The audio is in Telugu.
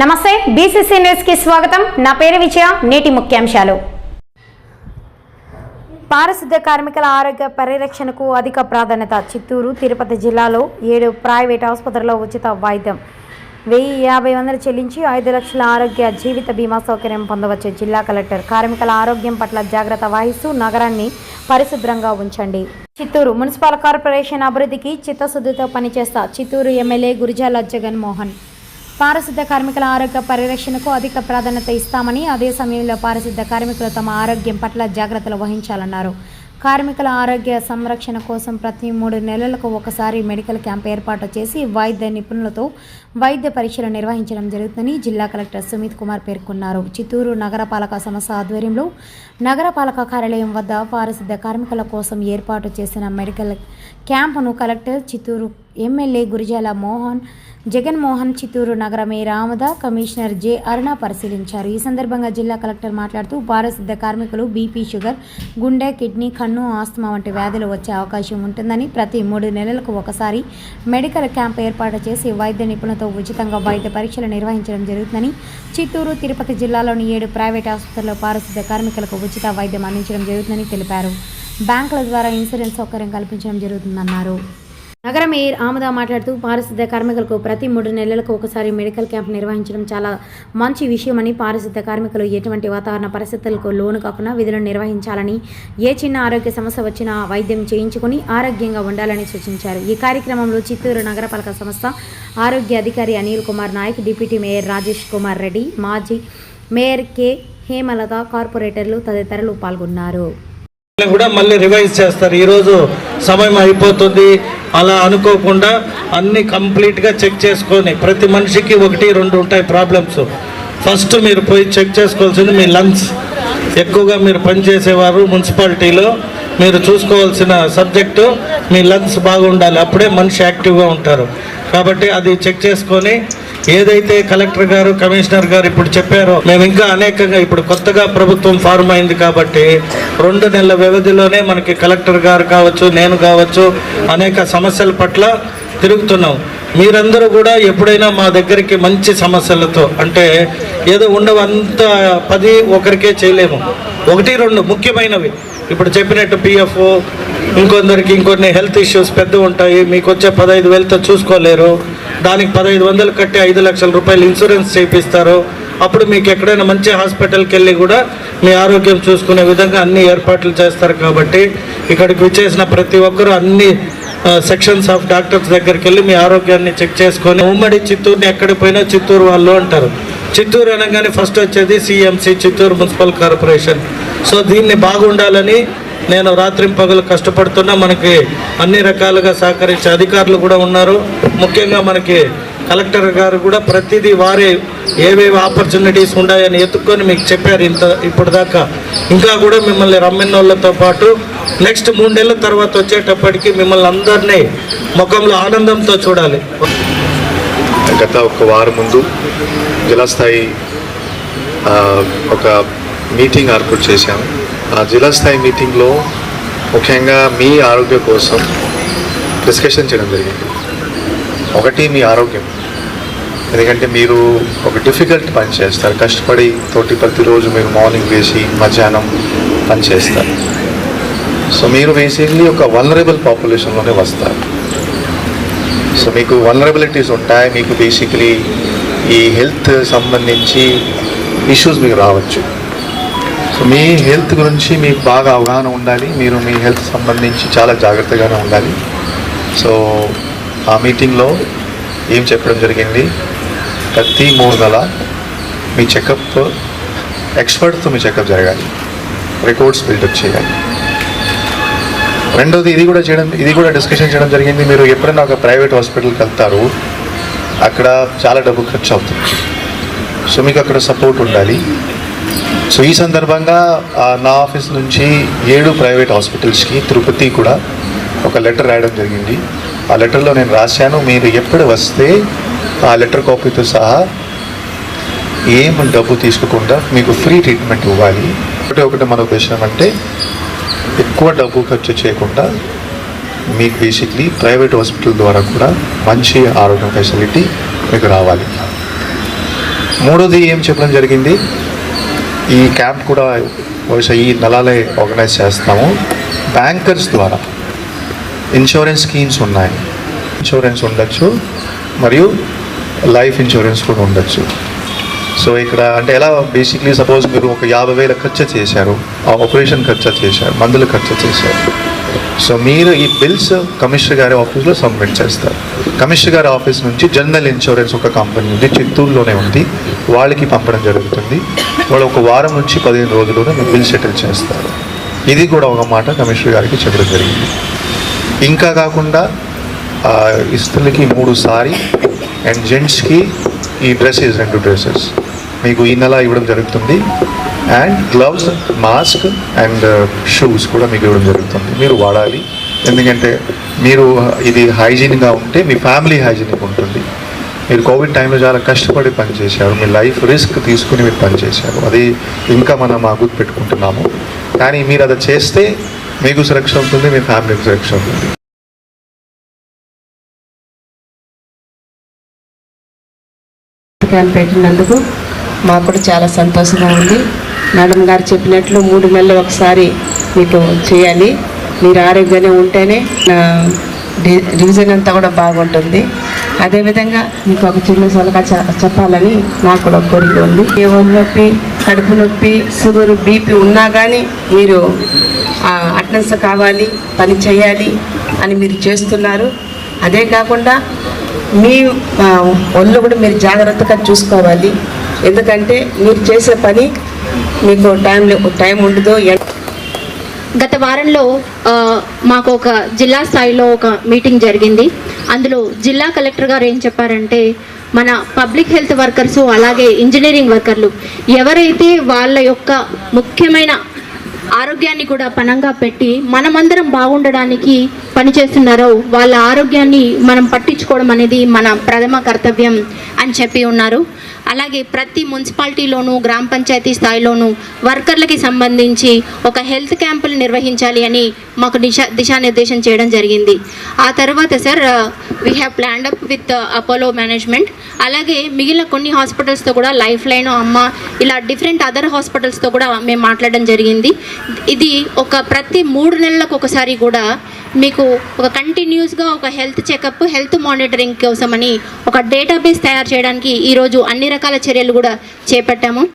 నమస్తే బీసీసీ న్యూస్కి స్వాగతం. నా పేరు విజయ నేటి ముఖ్యాంశాలు. పారిశుద్ధ్య కార్మికుల ఆరోగ్య పరిరక్షణకు అధిక ప్రాధాన్యత చిత్తూరు తిరుపతి జిల్లాలో ఏడు ప్రైవేట్ ఆసుపత్రుల్లో ఉచిత వైద్యం. వెయ్యి యాభై వందలు చెల్లించి ఐదు లక్షల ఆరోగ్య జీవిత బీమా సౌకర్యం పొందవచ్చు. జిల్లా కలెక్టర్ కార్మికుల ఆరోగ్యం పట్ల జాగ్రత్త వహిస్తూ నగరాన్ని పరిశుభ్రంగా ఉంచండి. చిత్తూరు మున్సిపల్ కార్పొరేషన్ అభివృద్ధికి చిత్తశుద్ధితో పనిచేస్తా చిత్తూరు ఎమ్మెల్యే గురిజాల జగన్మోహన్. పారిశుద్ధ కార్మికుల ఆరోగ్య పరిరక్షణకు అధిక ప్రాధాన్యత ఇస్తామని అదే సమయంలో పారిశుద్ధ కార్మికులు తమ ఆరోగ్యం పట్ల జాగ్రత్తలు వహించాలన్నారు. కార్మికుల ఆరోగ్య సంరక్షణ కోసం ప్రతి మూడు నెలలకు ఒకసారి మెడికల్ క్యాంప్ ఏర్పాటు చేసి వైద్య నిపుణులతో వైద్య పరీక్షలు నిర్వహించడం జరుగుతుందని జిల్లా కలెక్టర్ సుమిత్ కుమార్ పేర్కొన్నారు. చిత్తూరు నగరపాలక సంస్థ ఆధ్వర్యంలో నగరపాలక కార్యాలయం వద్ద పారిశుద్ధ కార్మికుల కోసం ఏర్పాటు చేసిన మెడికల్ క్యాంపును కలెక్టర్ చిత్తూరు ఎమ్మెల్యే గురిజాల మోహన్ జగన్మోహన్ చిత్తూరు నగర మేయర్ కమిషనర్ జె అరుణ పరిశీలించారు. ఈ సందర్భంగా జిల్లా కలెక్టర్ మాట్లాడుతూ పారిశుద్ధ కార్మికులు బీపీ షుగర్ గుండె కిడ్నీ కన్ను ఆస్తమా వంటి వ్యాధులు వచ్చే అవకాశం ఉంటుందని ప్రతి మూడు నెలలకు ఒకసారి మెడికల్ క్యాంప్ ఏర్పాటు చేసి వైద్య నిపుణులతో ఉచితంగా వైద్య పరీక్షలు నిర్వహించడం జరుగుతుందని చిత్తూరు తిరుపతి జిల్లాలోని ఏడు ప్రైవేట్ ఆసుపత్రుల్లో పారిశుద్ధ కార్మికులకు ఉచిత వైద్యం అందించడం జరుగుతుందని తెలిపారు. బ్యాంకుల ద్వారా ఇన్సూరెన్స్ సౌకర్యం కల్పించడం జరుగుతుందన్నారు. నగర మేయర్ ఆమద మాట్లాడుతూ పారిశుద్ధ్య కార్మికులకు ప్రతి మూడు నెలలకు ఒకసారి మెడికల్ క్యాంప్ నిర్వహించడం చాలా మంచి విషయమని పారిశుద్ధ్య కార్మికులు ఎటువంటి వాతావరణ పరిస్థితులకు లోను కాకుండా విధులను నిర్వహించాలని ఏ చిన్న ఆరోగ్య సమస్య వచ్చినా వైద్యం చేయించుకుని ఆరోగ్యంగా ఉండాలని సూచించారు. ఈ కార్యక్రమంలో చిత్తూరు నగరపాలక సంస్థ ఆరోగ్య అధికారి అనిల్ కుమార్ నాయక్ డిప్యూటీ మేయర్ రాజేష్ కుమార్ రెడ్డి మాజీ మేయర్ కె హేమలత కార్పొరేటర్లు తదితరులు పాల్గొన్నారు. కూడా మళ్ళీ రివైజ్ చేస్తారు. ఈరోజు సమయం అయిపోతుంది. అలా అనుకోకుండా అన్ని కంప్లీట్గా చెక్ చేసుకొని ప్రతి మనిషికి ఒకటి రెండు ఉంటాయి ప్రాబ్లమ్స్. ఫస్ట్ మీరు పోయి చెక్ చేసుకోవాల్సింది మీ లంగ్స్. ఎక్కువగా మీరు పనిచేసేవారు మున్సిపాలిటీలో. మీరు చూసుకోవాల్సిన సబ్జెక్టు మీ లంగ్స్ బాగుండాలి. అప్పుడే మనిషి యాక్టివ్గా ఉంటారు. కాబట్టి అది చెక్ చేసుకొని ఏదైతే కలెక్టర్ గారు కమిషనర్ గారు ఇప్పుడు చెప్పారో మేము ఇంకా అనేకంగా ఇప్పుడు కొత్తగా ప్రభుత్వం ఫార్మ్ అయింది కాబట్టి రెండు నెలల వ్యవధిలోనే మనకి కలెక్టర్ గారు కావచ్చు నేను కావచ్చు అనేక సమస్యల పట్ల తిరుగుతున్నాం. మీరందరూ కూడా ఎప్పుడైనా మా దగ్గరికి మంచి సమస్యలతో అంటే ఏదో ఉండవంత పది ఒకరికే చేయలేము. ఒకటి రెండు ముఖ్యమైనవి. ఇప్పుడు చెప్పినట్టు పిఎఫ్ ఇంకొందరికి ఇంకొన్ని హెల్త్ ఇష్యూస్ పెద్ద ఉంటాయి మీకు వచ్చే పదహైదు వేలతో చూసుకోలేరు. దానికి పదహైదు వందలు కట్టి ఐదు లక్షల రూపాయలు ఇన్సూరెన్స్ చేపిస్తారు అప్పుడు మీకు ఎక్కడైనా మంచి హాస్పిటల్కి వెళ్ళి కూడా మీ ఆరోగ్యం చూసుకునే విధంగా అన్ని ఏర్పాట్లు చేస్తారు కాబట్టి ఇక్కడికి విచ్చేసిన ప్రతి ఒక్కరూ అన్ని సెక్షన్స్ ఆఫ్ డాక్టర్స్ దగ్గరికి వెళ్ళి మీ ఆరోగ్యాన్ని చెక్ చేసుకొని ఉమ్మడి చిత్తూరుని ఎక్కడికి పోయినా చిత్తూరు వాళ్ళు అంటారు. చిత్తూరు అనగానే ఫస్ట్ వచ్చేది CMC Chittoor municipal corporation. So దీన్ని బాగుండాలని నేను రాత్రి పగలు కష్టపడుతున్నా మనకి అన్ని రకాలుగా సహకరించే అధికారులు కూడా ఉన్నారు. ముఖ్యంగా మనకి కలెక్టర్ గారు కూడా ప్రతిదీ వారే ఏవేవి ఆపర్చునిటీస్ ఉన్నాయని ఎత్తుక్కొని మీకు చెప్పారు ఇంత ఇప్పుడు దాకా ఇంకా కూడా మిమ్మల్ని రమ్మిన వాళ్ళతో పాటు నెక్స్ట్ మూడు నెలల తర్వాత వచ్చేటప్పటికి మిమ్మల్ని అందరినీ ముఖంలో ఆనందంతో చూడాలి. గత ఒక వారం ముందు జిల్లా స్థాయి ఒక మీటింగ్ ఏర్పాటు చేశాము. ఆ జిల్లా స్థాయి మీటింగ్లో ముఖ్యంగా మీ ఆరోగ్యం కోసం డిస్కషన్ చేయడం జరిగింది. ఒకటి మీ ఆరోగ్యం. ఎందుకంటే మీరు ఒక డిఫికల్ట్ పని చేస్తారు. కష్టపడి తోటి ప్రతిరోజు మీరు మార్నింగ్ వేసి మధ్యాహ్నం పని చేస్తారు. సో మీరు బేసిక్లీ ఒక వలనరబుల్ పాపులేషన్లోనే వస్తారు. సో మీకు వలనరబిలిటీస్ ఉంటాయి. మీకు బేసిక్లీ ఈ హెల్త్ సంబంధించి ఇష్యూస్ మీకు రావచ్చు. సో మీ హెల్త్ గురించి మీకు బాగా అవగాహన ఉండాలి. మీరు మీ హెల్త్ సంబంధించి చాలా జాగ్రత్తగానే ఉండాలి. సో ఆ మీటింగ్లో ఏం చెప్పడం జరిగింది? ప్రతి మూడు నెల మీ చెకప్ ఎక్స్పర్ట్తో మీ చెకప్ జరగాలి. రికార్డ్స్ బిల్డప్ చేయాలి. రెండోది ఇది కూడా చేయడం ఇది కూడా డిస్కషన్ చేయడం జరిగింది. మీరు ఎప్పుడైనా ఒక ప్రైవేట్ హాస్పిటల్కి వెళ్తారు. అక్కడ చాలా డబ్బు ఖర్చు అవుతుంది. సో మీకు అక్కడ సపోర్ట్ ఉండాలి. సో ఈ సందర్భంగా నా ఆఫీస్ నుంచి ఏడు ప్రైవేట్ హాస్పిటల్స్కి తిరుపతి కూడా ఒక లెటర్ రాయడం జరిగింది. ఆ లెటర్లో నేను రాశాను మీరు ఎప్పుడు వస్తే ఆ లెటర్ కాపీతో సహా ఏం డబ్బు తీసుకోకుండా మీకు ఫ్రీ ట్రీట్మెంట్ ఇవ్వాలి. ఒకటి ఒకటి మన ఉద్దేశం అంటే ఎక్కువ డబ్బు ఖర్చు చేయకుండా మీకు బేసిక్లీ ప్రైవేట్ హాస్పిటల్ ద్వారా కూడా మంచి ఆరోగ్య ఫెసిలిటీ మీకు రావాలి. మూడోది ఏం చెప్పడం జరిగింది? ఈ క్యాంప్ కూడా బహుశా ఈ నెలలే ఆర్గనైజ్ చేస్తాము. బ్యాంకర్స్ ద్వారా ఇన్సూరెన్స్ స్కీమ్స్ ఉన్నాయి. ఇన్సూరెన్స్ ఉండొచ్చు. మరియు లైఫ్ ఇన్సూరెన్స్ కూడా ఉండొచ్చు. సో ఇక్కడ అంటే ఎలా బేసిక్లీ సపోజ్ మీరు ఒక యాభై వేల ఖర్చు చేశారు. ఆ ఆపరేషన్ ఖర్చు చేశారు. మందులు ఖర్చు చేశారు. సో మీరు ఈ బిల్స్ కమిషనర్ గారి ఆఫీస్లో సబ్మిట్ చేస్తారు. కమిషనర్ గారి ఆఫీస్ నుంచి జనరల్ ఇన్సూరెన్స్ ఒక కంపెనీ ఉంది చిత్తూరులోనే ఉంది. వాళ్ళకి పంపడం జరుగుతుంది. వాళ్ళు ఒక వారం నుంచి పదిహేను రోజుల్లోనే మీ బిల్ సెటిల్ చేస్తారు. ఇది కూడా ఒక మాట కమిషనర్ గారికి చెప్పడం జరిగింది. ఇంకా కాకుండా ఇస్తులకి మూడు సారీ అండ్ జెంట్స్కి ఈ డ్రెస్సెస్ రెండు డ్రెస్సెస్. మీకు ఈ నెల ఇవ్వడం జరుగుతుంది. And gloves mask and shoes కూడా మీకు ఇవ్వడం జరుగుతుంది. మీరు వాడాలి. ఎందుకంటే మీరు uh, ఇది హైజీన్గా ఉంటే మీ ఫ్యామిలీ హైజీనిక్ ఉంటుంది. మీరు కోవిడ్ టైంలో చాలా కష్టపడి పనిచేశారు. మీ లైఫ్ రిస్క్ తీసుకుని మీరు పనిచేశారు. అది ఇంకా మనం మా గుర్తు పెట్టుకుంటున్నాము. కానీ మీరు అది చేస్తే మీకు సురక్ష ఉంటుంది మీ ఫ్యామిలీకి సురక్ష ఉంటుంది. క్యాంప్ పెట్టినందుకు మాకు కూడా చాలా సంతోషంగా ఉంది. మేడం గారు చెప్పినట్లు మూడు నెలలు ఒకసారి మీకు చేయాలి. మీరు ఆరోగ్యంగా ఉంటేనే నా డివిజన్ అంతా కూడా బాగుంటుంది. అదేవిధంగా మీకు ఒక చిన్న సలహా చెప్పాలని నాకు కూడా కోరిక ఉంది. ఏ ఒళ్ళు నొప్పి కడుపు నొప్పి షుగర్ బీపీ ఉన్నా కానీ మీరు అటెండెన్స్ కావాలి పని చేయాలి అని మీరు చేస్తున్నారు. అదే కాకుండా మీ ఒళ్ళు కూడా మీరు జాగ్రత్తగా చూసుకోవాలి. ఎందుకంటే మీరు చేసే పని మీకు టైం టైం ఉండదు గత వారంలో మాకు ఒక జిల్లా స్థాయిలో ఒక మీటింగ్ జరిగింది. అందులో జిల్లా కలెక్టర్ గారు ఏం చెప్పారంటే మన పబ్లిక్ హెల్త్ వర్కర్స్ అలాగే ఇంజనీరింగ్ వర్కర్లు ఎవరైతే వాళ్ళ యొక్క ముఖ్యమైన ఆరోగ్యాన్ని కూడా పణంగా పెట్టి మనమందరం బాగుండడానికి పనిచేస్తున్నారో వాళ్ళ ఆరోగ్యాన్ని మనం పట్టించుకోవడం అనేది మన ప్రథమ కర్తవ్యం అని చెప్పి ఉన్నారు. అలాగే ప్రతి మున్సిపాలిటీలోనూ గ్రామ పంచాయతీ స్థాయిలోనూ వర్కర్లకి సంబంధించి ఒక హెల్త్ క్యాంపులు నిర్వహించాలి అని మాకు దిశా దిశానిర్దేశం చేయడం జరిగింది. ఆ తర్వాత sir we have planned up with Apollo management అలాగే మిగిలిన కొన్ని హాస్పిటల్స్తో కూడా లైఫ్ లైన్ అమ్మ ఇలా డిఫరెంట్ అదర్ హాస్పిటల్స్తో కూడా మేము మాట్లాడడం జరిగింది. ఇది ఒక ప్రతి మూడు నెలలకు ఒకసారి కూడా మీకు ఒక కంటిన్యూస్గా ఒక హెల్త్ చెకప్ హెల్త్ మానిటరింగ్ కోసమని ఒక డేటాబేస్ తయారు చేయడానికి ఈరోజు అన్ని రకాల చర్యలు కూడా చేపట్టాము.